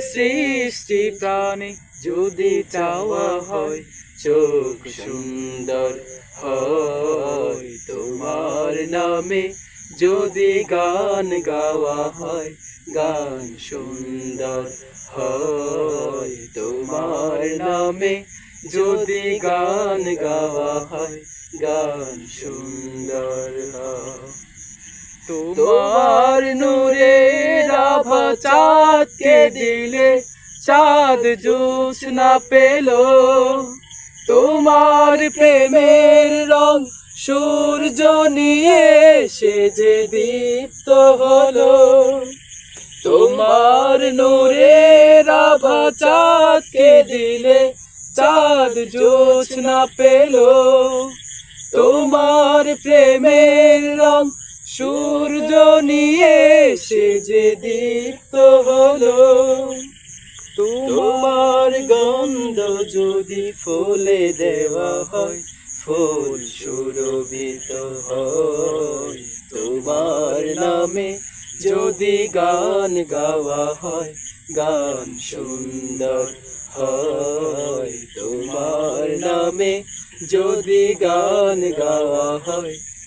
সৃষ্টি প্রাণে যদি চাওয়া হয়, চোখ সুন্দর হয়। তোমার নামে যদি গান গাওয়া হয়, গান সুন্দর হয়। তোমার নামে যদি গান গাওয়া হয়, গান সুন্দর তোমার নূরে চাঁদকে দিলে চাঁদ জুস না পেল। তোমার প্রেমের রং সূর্য নিয়ে সে যে দীপ্ত হলো। তোমার নূরে রাভা চাঁদকে দিলে চাঁদ জোছ না পেল। তোমার প্রেমের রং সূর্য নিয়ে সে যে দীপ্ত হলো, তোমার গন্ধ যদি ফুলে দেওয়া হয়, ফুল সুরভিত হয়। তোমার নামে যদি গান গাওয়া হয়, গান সুন্দর হয়। তোমার নামে যদি গান গাওয়া হয়